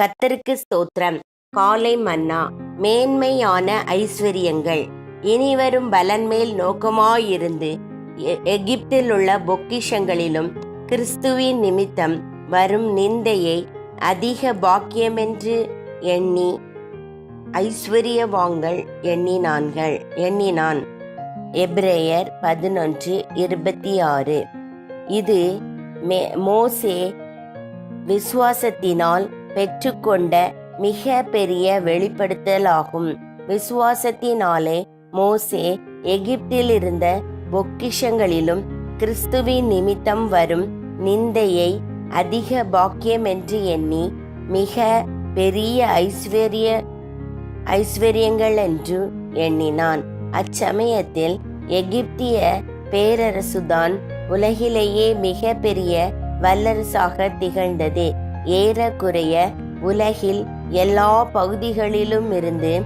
கத்தருக்கு ஸ்தோத்திரம். காலை மன்னா மேன்மையான ஐஸ்வர்யங்கள். இனிவரும் பலன்மேல் நோக்கமாயிருந்து எ- எகிப்தில் உள்ள பொக்கிஷங்களிலும் கிறிஸ்துவின் நிமித்தம் வரும் நிந்தையை அதிக பாக்கியமென்று எண்ணி ஐஸ்வர்யவாங்கள் எண்ணினான்கள் எண்ணினான். எப்ரேயர் பதினொன்று இருபத்தி ஆறு. இது மோசே விசுவாசத்தினால் பெற்றுக்கொண்ட மிக பெரிய வெளிப்படுத்தலாகும். விசுவாசத்தினாலே மோசே எகிப்தில் இருந்த பொக்கிஷங்களிலும் கிறிஸ்துவின் நிமித்தம் வரும் நிந்தையை அதிக பாக்கியம் என்று எண்ணி மிக பெரிய ஐஸ்வர்ய ஐஸ்வர்யங்கள் என்று எண்ணினான். அச்சமயத்தில் எகிப்திய பேரரசுதான் உலகிலேயே மிக பெரிய வல்லரசாக திகழ்ந்தது. ஏறக்குறைய உலகில் எல்லா பகுதிகளிலும் இருந்து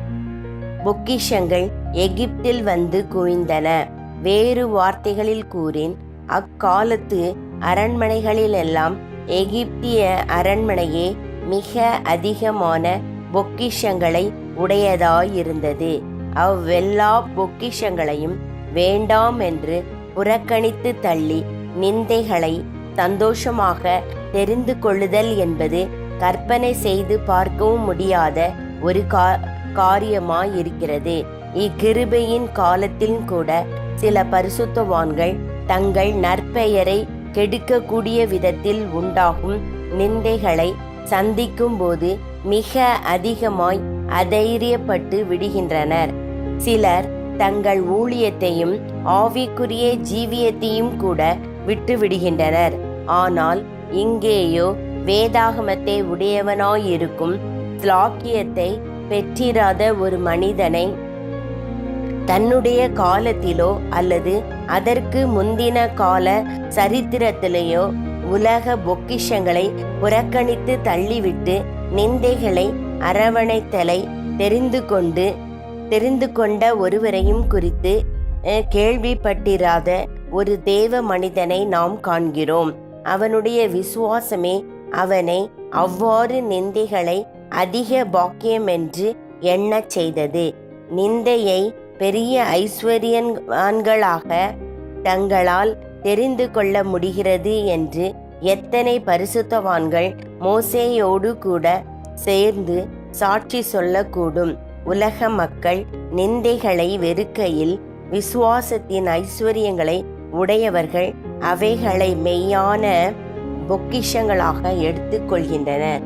பொக்கிஷங்கள் எகிப்தில் வந்து குவிந்தன. வேறு வார்த்தைகளில் கூறின் அக்காலத்து அரண்மனைகளிலெல்லாம் எகிப்திய அரண்மனையே மிக அதிகமான பொக்கிஷங்களை உடையதாயிருந்தது. அவ்வெல்லா பொக்கிஷங்களையும் வேண்டாம் என்று புறக்கணித்து தள்ளி நிந்தைகளை சந்தோஷமாக தெரிந்து கொள்ளுதல் என்பது கற்பனை செய்து பார்க்கவும் முடியாத ஒரு கா காரியமாயிருக்கிறது. இக்கிருபையின் காலத்தில் கூட சில பரிசுத்தவான்கள் தங்கள் நற்பெயரை கெடுக்கக்கூடிய விதத்தில் உண்டாகும் நிந்தைகளை சந்திக்கும் போது மிக அதிகமாய் அதைரியப்பட்டு விடுகின்றனர். சிலர் தங்கள் ஊழியத்தையும் ஆவிக்குரிய ஜீவியத்தையும் கூட விட்டு விடுகின்றனர் ஆனால் இங்கேயோ வேதாகமத்தை உடையவனாயிருக்கும் ஸ்லாக்கியத்தை பெற்றிராத ஒரு மனிதனை தன்னுடைய காலத்திலோ அல்லது அதற்கு முந்தின கால சரித்திரத்திலேயோ உலக பொக்கிஷங்களை புறக்கணித்து தள்ளிவிட்டு நிந்தைகளை அரவணைத்தலை தெரிந்து கொண்டு தெரிந்து கொண்ட ஒருவரையும் குறித்து கேள்விப்பட்டிராத ஒரு தேவ மனிதனை நாம் காண்கிறோம். அவனுடைய விசுவாசமே அவனை அவ்வாறு நிந்தைகளை அதிக பாக்கியம் என்று எண்ணச் செய்தது. நிந்தையை பெரிய ஐஸ்வர்யன்களாக தங்களால் தெரிந்து கொள்ள முடிகிறது என்று எத்தனை பரிசுத்தவான்கள் மோசேயோடு கூட சேர்ந்து சாட்சி சொல்லக்கூடும். உலக மக்கள் நிந்தைகளை வெறுக்கையில் விசுவாசத்தின் ஐஸ்வர்யங்களை உடையவர்கள் அவைகளை மெய்யான பொக்கிஷங்களாக எடுத்துக்கொள்கின்றன.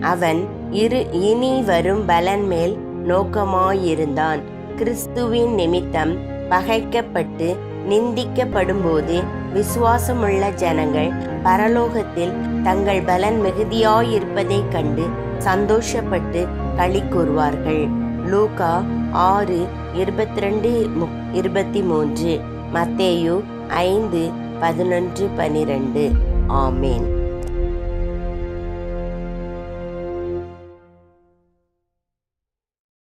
அவன் இரு இனி வரும் பலன் மேல் நோக்கமாயிருந்தான். கிறிஸ்துவின் நிமித்தம் பகைக்கப்பட்டு நிந்திக்கப்படும்போது விசுவாசமுள்ள ஜனங்கள் பரலோகத்தில் தங்கள் பலன் மிகுதியாயிருப்பதைக் கண்டு சந்தோஷப்பட்டு களி கூறுவார்கள். லூகா ஆறு இருபத்தி ரெண்டு இருபத்தி மூன்று மத்தேயு ஐந்து பதினொன்று பனிரெண்டு. ஆமேன்.